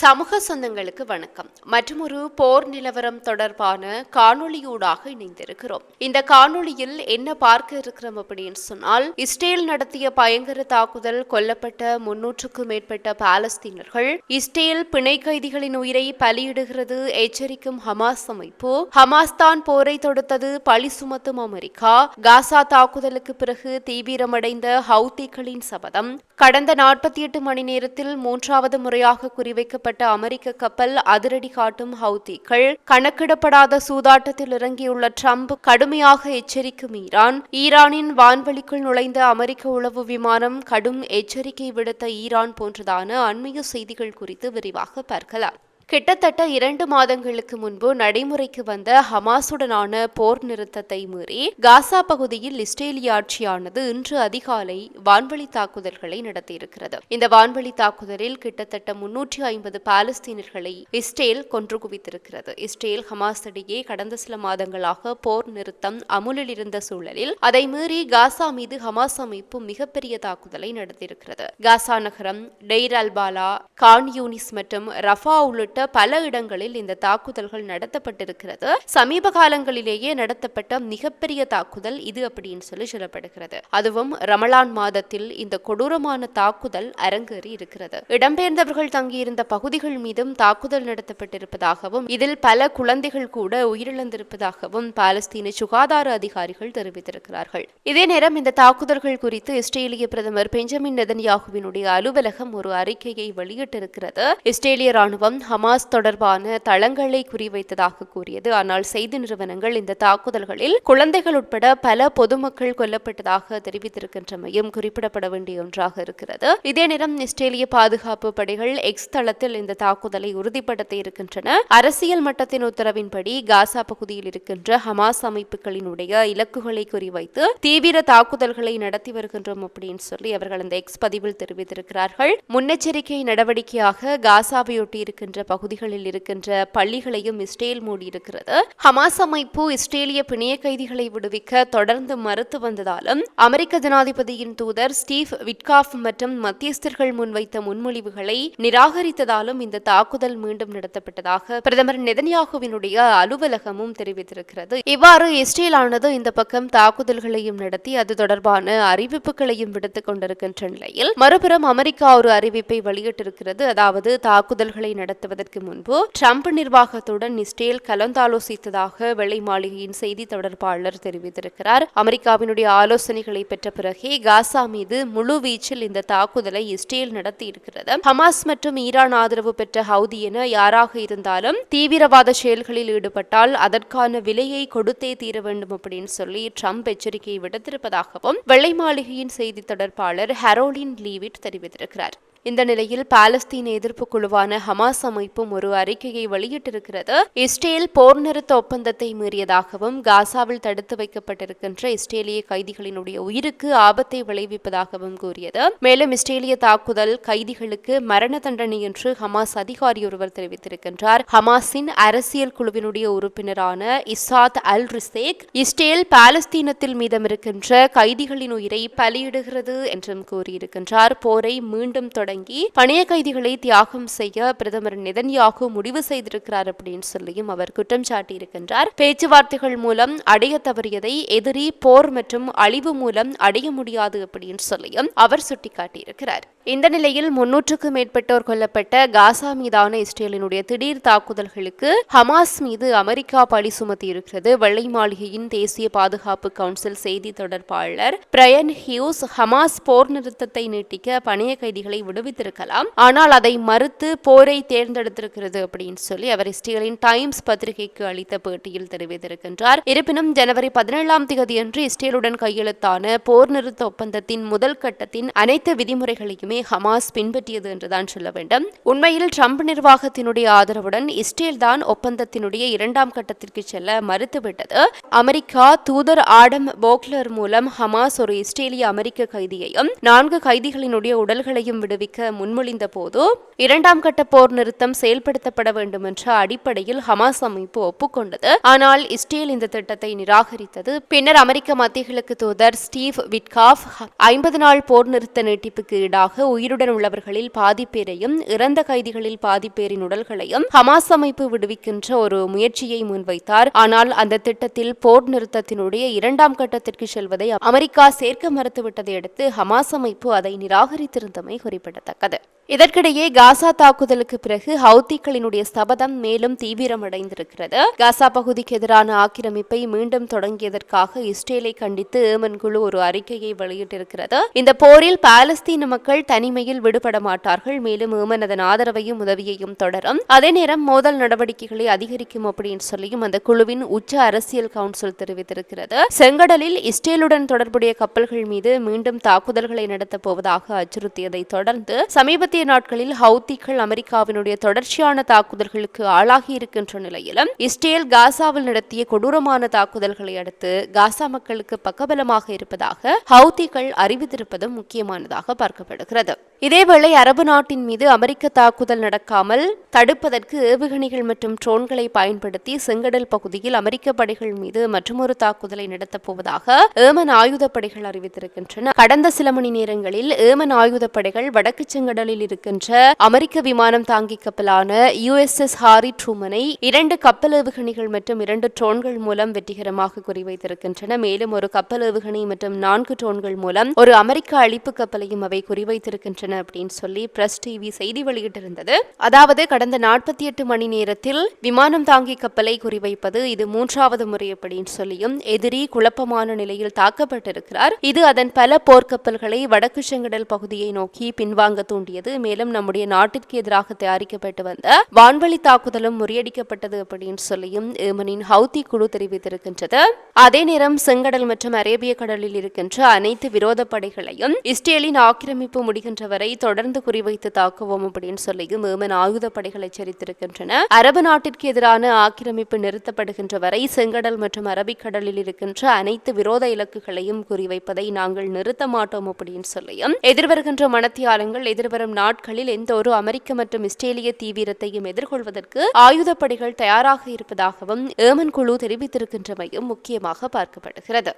சமூக சொந்தங்களுக்கு வணக்கம். மற்றொரு போர் நிலவரம் தொடர்பான காணொளியூடாக இணைந்திருக்கிறோம். இந்த காணொளியில் என்ன பார்க்க இருக்கிறோம் அப்படின்னு சொன்னால் இஸ்ரேல் நடத்திய பயங்கர தாக்குதல் கொல்லப்பட்ட முன்னூற்றுக்கும் மேற்பட்ட பாலஸ்தீனர்கள் இஸ்ரேல் பிணை கைதிகளின் உயிரை பலியிடுகிறது எச்சரிக்கும் ஹமாஸ் அமைப்பு ஹமாஸ் தான் போரை தொடுத்தது பழி சுமத்தும் அமெரிக்கா காசா தாக்குதலுக்கு பிறகு தீவிரமடைந்த ஹவுத்திகளின் சபதம் கடந்த நாற்பத்தி எட்டு மணி நேரத்தில் மூன்றாவது முறையாக குறிவைக்கப்பட்ட அமெரிக்க கப்பல் அதிரடி காட்டும் ஹவுதிகள் கணக்கிடப்படாத சூதாட்டத்தில் இறங்கியுள்ள ட்ரம்ப் கடுமையாக எச்சரிக்கும் ஈரான். ஈரானின் வான்வெளிக்குள் நுழைந்த அமெரிக்க உளவு விமானம் கடும் எச்சரிக்கை விடுத்த ஈரான் போன்றதான அண்மைய செய்திகள் குறித்து விரிவாக பார்க்கலாம். கிட்டத்தட்ட இரண்டு மாதங்களுக்கு முன்பு நடைமுறைக்கு வந்த ஹமாசுடனான போர் நிறுத்தத்தை மீறி காசா பகுதியில் இஸ்ரேலிய ஆட்சியானது இன்று அதிகாலை வான்வழி தாக்குதல்களை நடத்தியிருக்கிறது. இந்த வான்வழி தாக்குதலில் கிட்டத்தட்ட முன்னூற்றி ஐம்பது பாலஸ்தீனர்களை இஸ்ரேல் கொன்று குவித்திருக்கிறது. இஸ்ரேல் ஹமாஸ் இடையே கடந்த சில மாதங்களாக போர் நிறுத்தம் அமுலில் இருந்த சூழலில் அதை மீறி காசா மீது ஹமாஸ் அமைப்பு மிகப்பெரிய தாக்குதலை நடத்தியிருக்கிறது. காசா நகரம் டெய்ர் அல்பாலா கான் யூனிஸ் மற்றும் ரஃபா உள்ளிட்ட உள்ளிட்ட பல இடங்களில் இந்த தாக்குதல்கள் நடத்தப்பட்டிருக்கிறது. சமீப காலங்களிலேயே நடத்தப்பட்ட மிகப்பெரிய தாக்குதல் இது அப்படின்னு சொல்லி சொல்லப்படுகிறது. அதுவும் ரமலான் மாதத்தில் இந்த கொடூரமான தாக்குதல் அரங்கேறி இருக்கிறது. இடம்பெயர்ந்தவர்கள் தங்கியிருந்த பகுதிகள் மீதும் தாக்குதல் நடத்தப்பட்டிருப்பதாகவும் இதில் பல குழந்தைகள் கூட உயிரிழந்திருப்பதாகவும் பாலஸ்தீன சுகாதார அதிகாரிகள் தெரிவித்திருக்கிறார்கள். இதே நேரம் இந்த தாக்குதல்கள் குறித்து இஸ்ரேலிய பிரதமர் பெஞ்சமின் நெதன்யாகுவினுடைய அலுவலகம் ஒரு அறிக்கையை வெளியிட்டிருக்கிறது. இஸ்ரேலிய ராணுவம் ஹமாஸ் தொடர்பான தளங்களை குறிவைத்ததாக கூறியது. ஆனால் செய்தி நிறுவனங்கள் இந்த தாக்குதல்களில் குழந்தைகள் உட்பட பல பொதுமக்கள் கொல்லப்பட்டதாக தெரிவித்திருக்கின்றமையும் குறிப்பிடப்பட வேண்டிய ஒன்றாக இருக்கிறது. இதே நேரம் இஸ்ரேலிய பாதுகாப்பு படைகள் எக்ஸ் தளத்தில் இந்த தாக்குதலை உறுதிப்படுத்த இருக்கின்றன. அரசியல் மட்டத்தின் உத்தரவின்படி காசா பகுதியில் இருக்கின்ற ஹமாஸ் அமைப்புகளினுடைய இலக்குகளை குறிவைத்து தீவிர தாக்குதல்களை நடத்தி வருகின்றோம் அப்படின்னு சொல்லி அவர்கள் அந்த எக்ஸ் பதிவில் தெரிவித்திருக்கிறார்கள். முன்னெச்சரிக்கை நடவடிக்கையாக காசாவையொட்டி இருக்கின்ற பகுதிகளில் இருக்கின்ற பள்ளிகளையும் இஸ்ரேல் மூடியிருக்கிறது. ஹமாஸ் அமைப்பு இஸ்ரேலிய பிணைய கைதிகளை விடுவிக்க தொடர்ந்து மறுத்து வந்ததாலும் அமெரிக்க ஜனாதிபதியின் தூதர் ஸ்டீவ் விட்காஃப் மற்றும் மத்தியஸ்தர்கள் முன்வைத்த முன்மொழிவுகளை நிராகரித்ததாலும் இந்த தாக்குதல் மீண்டும் நடத்தப்பட்டதாக பிரதமர் நெதன்யாகுவினுடைய அலுவலகமும் தெரிவித்திருக்கிறது. இவ்வாறு இஸ்ரேலானது இந்த பக்கம் தாக்குதல்களையும் நடத்தி அது தொடர்பான அறிவிப்புகளையும் விடுத்துக் கொண்டிருக்கின்ற நிலையில் மறுபுறம் அமெரிக்கா ஒரு அறிவிப்பை வெளியிட்டிருக்கிறது. அதாவது தாக்குதல்களை நடத்துவதற்கு முன்பு ட்ரம்ப் நிர்வாகத்துடன் இஸ்ரேல் கலந்தாலோசித்ததாக வெள்ளை மாளிகையின் செய்தி தொடர்பாளர் தெரிவித்திருக்கிறார். அமெரிக்காவினுடைய ஆலோசனைகளை பெற்ற பிறகே காசா மீது முழு வீச்சில் இந்த தாக்குதலை இஸ்ரேல் நடத்தி இருக்கிறது ஹமாஸ் மற்றும் ஈரான் ஆதரவு பெற்ற ஹவுதி என யாராக இருந்தாலும் தீவிரவாத செயல்களில் ஈடுபட்டால் அதற்கான விலையை கொடுத்தே தீர வேண்டும் அப்படின்னு சொல்லி ட்ரம்ப் எச்சரிக்கை விடுத்திருப்பதாகவும் வெள்ளை மாளிகையின் செய்தி தொடர்பாளர் ஹரோலின் லீவிட் தெரிவித்திருக்கிறார். இந்த நிலையில் பாலஸ்தீன எதிர்ப்பு குழுவான ஹமாஸ் அமைப்பும் ஒரு அறிக்கையை வெளியிட்டிருக்கிறது. இஸ்ரேல் போர் நிறுத்த ஒப்பந்தத்தை மீறியதாகவும் காசாவில் தடுத்து வைக்கப்பட்டிருக்கின்ற இஸ்ரேலிய கைதிகளினுடைய உயிருக்கு ஆபத்தை விளைவிப்பதாகவும் கூறியது. மேலும் இஸ்ரேலிய தாக்குதல் கைதிகளுக்கு மரண தண்டனை என்று ஹமாஸ் அதிகாரி ஒருவர் தெரிவித்திருக்கின்றார். ஹமாஸின் அரசியல் குழுவினுடைய உறுப்பினரான இசாத் அல் ரிசேக் இஸ்ரேல் பாலஸ்தீனத்தில் மீதமிருக்கின்ற கைதிகளின் உயிரை பலியிடுகிறது என்றும் கூறியிருக்கின்றார். போரை மீண்டும் தொடர் தொடங்கி பணைய கைதிகளை தியாகம் செய்ய பிரதமர் நெதன்யாகு முடிவு செய்திருக்கிறார் அப்படின்னு சொல்லியும் அவர் குற்றம் சாட்டியிருக்கின்றார். பேச்சுவார்த்தைகள் மூலம் அடைய தவறியதை எதிரி போர் மற்றும் அழிவு மூலம் அடைய முடியாது அப்படின்னு சொல்லியும் அவர் சுட்டிக்காட்டியிருக்கிறார். இந்த நிலையில் முன்னூற்றுக்கும் மேற்பட்டோர் கொல்லப்பட்ட காசா மீதான இஸ்ரேலினுடைய திடீர் தாக்குதல்களுக்கு ஹமாஸ் மீது அமெரிக்கா பழி சுமத்தி இருக்கிறது வெள்ளை மாளிகையின் தேசிய பாதுகாப்பு கவுன்சில் செய்தி தொடர்பாளர் பிரயன் ஹியூஸ் ஹமாஸ் போர் நிறுத்தத்தை நீட்டிக்க பணைய கைதிகளை விடும் விடுவித்திருக்கலாம் ஆனால் அதை மறுத்து போரை தேர்ந்தெடுத்திருக்கிறது அப்படின்னு சொல்லி அவர் இஸ்ரேலின் டைம்ஸ் பத்திரிகைக்கு அளித்த பேட்டியில் தெரிவித்திருக்கின்றார். இருப்பினும் ஜனவரி பதினேழாம் தேதியன்று இஸ்ரேலுடன் கையெழுத்தான போர் நிறுத்த ஒப்பந்தத்தின் முதல் கட்டத்தின் அனைத்து விதிமுறைகளையுமே ஹமாஸ் பின்பற்றியது என்றுதான் சொல்ல வேண்டும். உண்மையில் ட்ரம்ப் நிர்வாகத்தினுடைய ஆதரவுடன் இஸ்ரேல் தான் ஒப்பந்தத்தினுடைய இரண்டாம் கட்டத்திற்கு செல்ல மறுத்துவிட்டது. அமெரிக்கா தூதர் ஆடம் போக்லர் மூலம் ஹமாஸ் ஒரு இஸ்ரேலிய அமெரிக்க கைதியையும் நான்கு கைதிகளினுடைய உடல்களையும் விடுவிக்க முடிக்க முன்மொழிந்த போது இரண்டாம் கட்ட போர் நிறுத்தம் செயல்படுத்தப்பட வேண்டும் என்ற அடிப்படையில் ஹமாஸ் அமைப்பு ஒப்புக்கொண்டது. ஆனால் இஸ்ரேல் இந்த திட்டத்தை நிராகரித்தது. பின்னர் அமெரிக்க மத்திய கிழக்கு தூதர் ஸ்டீவ் விட்காஃப் ஐம்பது நாள் போர் நிறுத்த நீட்டிப்புக்கு ஈடாக உயிருடன் உள்ளவர்களில் பாதிப்பேரையும் இறந்த கைதிகளில் பாதிப்பேரின் உடல்களையும் ஹமாஸ் அமைப்பு விடுவிக்கின்ற ஒரு முயற்சியை முன்வைத்தார். ஆனால் அந்த திட்டத்தில் போர் நிறுத்தத்தினுடைய இரண்டாம் கட்டத்திற்கு செல்வதை அமெரிக்கா சேர்க்க மறுத்துவிட்டதை அடுத்து ஹமாஸ் அமைப்பு அதை நிராகரித்திருந்தமை குறிப்பிடத்தக்கது. குறிப்பிடத்தக்கது. இதற்கிடையே காசா தாக்குதலுக்கு பிறகு ஹவுத்திகளினுடைய சபதம் மேலும் தீவிரமடைந்திருக்கிறது. காசா பகுதிக்கு எதிரான ஆக்கிரமிப்பை மீண்டும் தொடங்கியதற்காக இஸ்ரேலை கண்டித்து ஏமன் குழு ஒரு அறிக்கையை வெளியிட்டிருக்கிறது. இந்த போரில் பாலஸ்தீன மக்கள் தனிமையில் விடுபட மாட்டார்கள் மேலும் ஏமன் அதன் ஆதரவையும் உதவியையும் தொடரும். அதே நேரம் மோதல் நடவடிக்கைகளை அதிகரிக்கும் அப்படின்னு சொல்லியும் அந்த குழுவின் உச்ச அரசியல் கவுன்சில் தெரிவித்திருக்கிறது. செங்கடலில் இஸ்ரேலுடன் தொடர்புடைய கப்பல்கள் மீது மீண்டும் தாக்குதல்களை நடத்தப் போவதாக அச்சுறுத்தியதை தொடர்ந்து சமீபத்திய நாட்களில் ஹவுத்திகள் அமெரிக்காவினுடைய தொடர்ச்சியான தாக்குதல்களுக்கு ஆளாகி இருக்கின்ற நிலையிலும் இஸ்ரேல் காசாவில் நடத்திய கொடூரமான தாக்குதல்களை அடுத்து காசா மக்களுக்கு பக்கபலமாக இருப்பதாக ஹவுத்திகள் அறிவித்திருப்பது முக்கியமானதாக பார்க்கப்படுகிறது. இதேவேளை அரபு நாட்டின் மீது அமெரிக்க தாக்குதல் நடக்காமல் தடுப்பதற்கு ஏவுகணைகள் மற்றும் ட்ரோன்களை பயன்படுத்தி செங்கடல் பகுதியில் அமெரிக்க படைகள் மீது மற்றொரு தாக்குதலை நடத்தப் போவதாக ஏமன் ஆயுதப்படைகள் அறிவித்திருக்கின்றன. கடந்த சில மணி நேரங்களில் ஏமன் ஆயுதப்படைகள் வடக்கு செங்கடலில் இருக்கின்ற அமெரிக்க விமானம் தாங்கி கப்பலான யுஎஸ்எஸ் ஹாரி ட்ரூமனை இரண்டு கப்பல் ஏவுகணைகள் மற்றும் இரண்டு ட்ரோன்கள் மூலம் வெற்றிகரமாக குறிவைத்திருக்கின்றன. மேலும் ஒரு கப்பல் ஏவுகணை மற்றும் நான்கு ட்ரோன்கள் மூலம் ஒரு அமெரிக்க அழிப்பு கப்பலையும் அவை குறிவைத்திருக்கின்றன அப்படின்னு சொல்லி பிரஸ் டிவி செய்தி வெளியிட்டிருந்தது. அதாவது கடந்த நாற்பத்தி எட்டு மணி நேரத்தில் விமானம் தாங்கி கப்பலை குறிவைப்பது இது மூன்றாவது முறை அப்படின்னு சொல்லியும் எதிரி குழப்பமான நிலையில் தாக்கப்பட்டிருக்கிறார். இது அதன் பல போர்க்கப்பல்களை வடக்கு செங்கடல் பகுதியை நோக்கி பின்வாங்க தூண்டியது. மேலும் நம்முடைய நாட்டிற்கு எதிராக தயாரிக்கப்பட்டு வந்த வான்வழி தாக்குதலும் முறியடிக்கப்பட்டது அப்படின்னு சொல்லியும் ஏமனின் ஹவுதி குழு தெரிவித்திருக்கின்றது. அதே நேரம் செங்கடல் மற்றும் அரேபிய கடலில் இருக்கின்ற அனைத்து விரோத படைகளையும் இஸ்ரேலின் ஆக்கிரமிப்பு முடிகின்ற வரை தொடர்ந்து குறிவைத்து தாக்குவோம் அப்படின்னு சொல்லியும் ஏமன் ஆயுத படைகள் எச்சரித்திருக்கின்றன. அரபு நாட்டிற்கு எதிரான ஆக்கிரமிப்பு நிறுத்தப்படுகின்ற வரை செங்கடல் மற்றும் அரபிக்கடலில் இருக்கின்ற அனைத்து விரோத இலக்குகளையும் குறிவைப்பதை நாங்கள் நிறுத்த மாட்டோம் அப்படின்னு சொல்லியும் எதிர்வருகின்ற மனத்தியாலங்கள் எதிர்வரும் நாட்களில் எந்த ஒரு அமெரிக்க மற்றும் இஸ்ரேலிய தீவிரத்தையும் எதிர்கொள்வதற்கு ஆயுதப்படைகள் தயாராக இருப்பதாகவும் ஏமன் குழு தெரிவித்திருக்கின்றமையும் முக்கியமாக பார்க்கப்படுகிறது.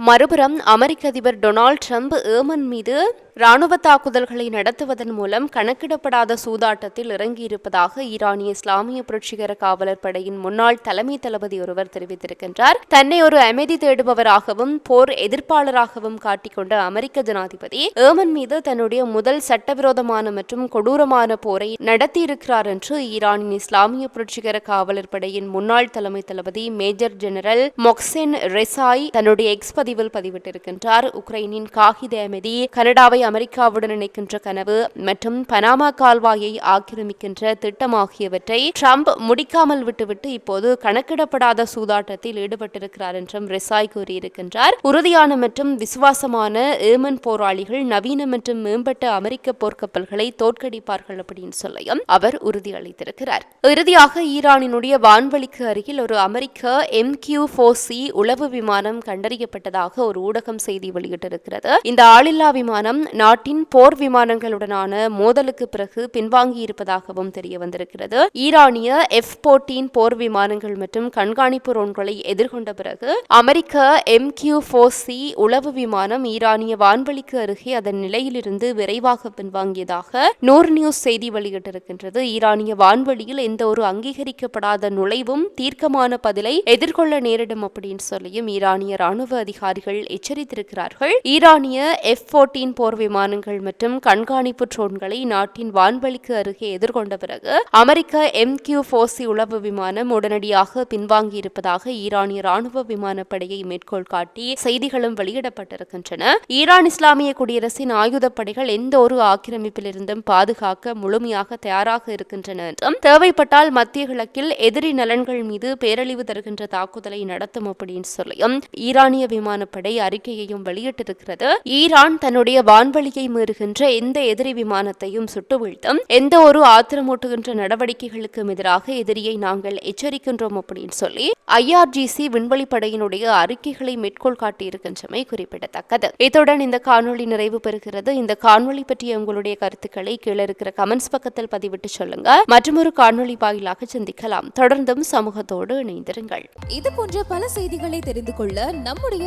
மறுபுறம் அமெரிக்க அதிபர் டொனால்ட் ட்ரம்ப் ஏமன் மீது இராணுவ தாக்குதல்களை நடத்துவதன் மூலம் கணக்கிடப்படாத சூதாட்டத்தில் இறங்கியிருப்பதாக ஈரானிய இஸ்லாமிய புரட்சிகர காவலர் படையின் முன்னாள் தலைமை தளபதி ஒருவர் தெரிவித்திருக்கின்றார். தன்னை ஒரு அமைதி தேடுபவராகவும் போர் எதிர்ப்பாளராகவும் காட்டிக்கொண்ட அமெரிக்க ஜனாதிபதி ஏமன் மீது தன்னுடைய முதல் சட்டவிரோதமான மற்றும் கொடூரமான போரை நடத்தியிருக்கிறார் என்று ஈரானின் இஸ்லாமிய புரட்சிகர காவலர் படையின் முன்னாள் தலைமை தளபதி மேஜர் ஜெனரல் மொக்சென் ரெசாய் தன்னுடைய எக்ஸ்பதி பதிவில் பதிவிட்டிருக்கின்றார். உக்ரைனின் காகித அமைதி கனடாவை அமெரிக்காவுடன் இணைக்கின்ற கனவு மற்றும் பனாமா கால்வாயை ஆக்கிரமிக்கின்ற திட்டம் ஆகியவற்றை ட்ரம்ப் முடிக்காமல் விட்டுவிட்டு இப்போது கணக்கிடப்படாத சூதாட்டத்தில் ஈடுபட்டிருக்கிறார் என்றும் ரெசாய் கூறியிருக்கின்றார். உறுதியான மற்றும் விசுவாசமான ஏமன் போராளிகள் நவீன மற்றும் மேம்பட்ட அமெரிக்க போர்க்கப்பல்களை தோற்கடிப்பார்கள் அப்படின்னு சொல்லியும் அவர் உறுதியளித்திருக்கிறார். இறுதியாக ஈரானினுடைய வான்வழிக்கு அருகில் ஒரு அமெரிக்க எம் கியூ சி உளவு விமானம் கண்டறியப்பட்டதாக ஒரு ஊடகம் செய்தி வெளியிட்டிருக்கிறது. இந்த ஆளில்லா விமானம் நாட்டின் போர் விமானங்களுடனான மோதலுக்கு பிறகு பின்வாங்கி இருப்பதாகவும் தெரிய வந்திருக்கிறது. ஈரானிய எஃப் போர்டீன் போர் விமானங்கள் மற்றும் கண்காணிப்பு ரோன்களை எதிர்கொண்ட பிறகு அமெரிக்க எம் கியூ சி உளவு விமானம் ஈரானிய வான்வெளிக்கு அருகே அதன் நிலையிலிருந்து விரைவாக பின்வாங்கியதாக நூர் நியூஸ் செய்தி வெளியிட்டிருக்கின்றது. ஈரானிய வான்வெளியில் எந்த ஒரு அங்கீகரிக்கப்படாத நுழைவும் தீர்க்கமான பதிலை எதிர்கொள்ள நேரிடும் அப்படின்னு சொல்லியும் ஈரானிய ராணுவ அதிகாரி அதிகாரிகள் எச்சரித்திருக்கிறார்கள். ஈரானிய எஃப் போர்டீன் போர் விமானங்கள் மற்றும் கண்காணிப்பு ட்ரோன்களை நாட்டின் வான்வெளிக்கு அருகே எதிர்கொண்ட பிறகு அமெரிக்க எம் கியூ போர்சி உளவு விமானம் உடனடியாக பின்வாங்கியிருப்பதாக ஈரானிய ராணுவ விமானப்படையை மேற்கோள் காட்டி செய்திகளும் வெளியிடப்பட்டிருக்கின்றன. ஈரான் இஸ்லாமிய குடியரசின் ஆயுதப்படைகள் எந்த ஒரு ஆக்கிரமிப்பிலிருந்தும் பாதுகாக்க முழுமையாக தயாராக இருக்கின்றன என்றும் தேவைப்பட்டால் மத்திய கிழக்கில் எதிரி நலன்கள் மீது பேரழிவு தருகின்ற தாக்குதலை நடத்தும் அப்படின்னு சொல்லியும் ஈரானிய விமான விமானப்படை அறிக்கையையும் வெளியிட்டிருக்கிறது. ஈரான் தன்னுடைய வான்வழியை மீறுகின்ற எந்த எதிரி விமானத்தையும் சுட்டு வீழ்த்தும் எந்த ஒரு ஆத்திரமூட்டுகின்ற நடவடிக்கைகளுக்கும் எதிராக எதிரியை நாங்கள் எச்சரிக்கின்றோம் அப்படின்னு சொல்லி ஐஆர்ஜிசி விண்வெளி படையினுடைய அறிக்கைகளை மேற்கோள் காட்டியிருக்கின்றமை குறிப்பிடத்தக்கது. இத்துடன் இந்த காணொலி நிறைவு பெறுகிறது. இந்த காணொலி பற்றிய உங்களுடைய கருத்துக்களை கீழே இருக்கிற கமெண்ட்ஸ் பக்கத்தில் பதிவிட்டு சொல்லுங்க. மற்றொரு காணொலி வாயிலாக சிந்திக்கலாம். தொடர்ந்தும் சமூகத்தோடு இணைந்திருங்கள். இது போன்ற பல செய்திகளை தெரிந்து கொள்ள நம்முடைய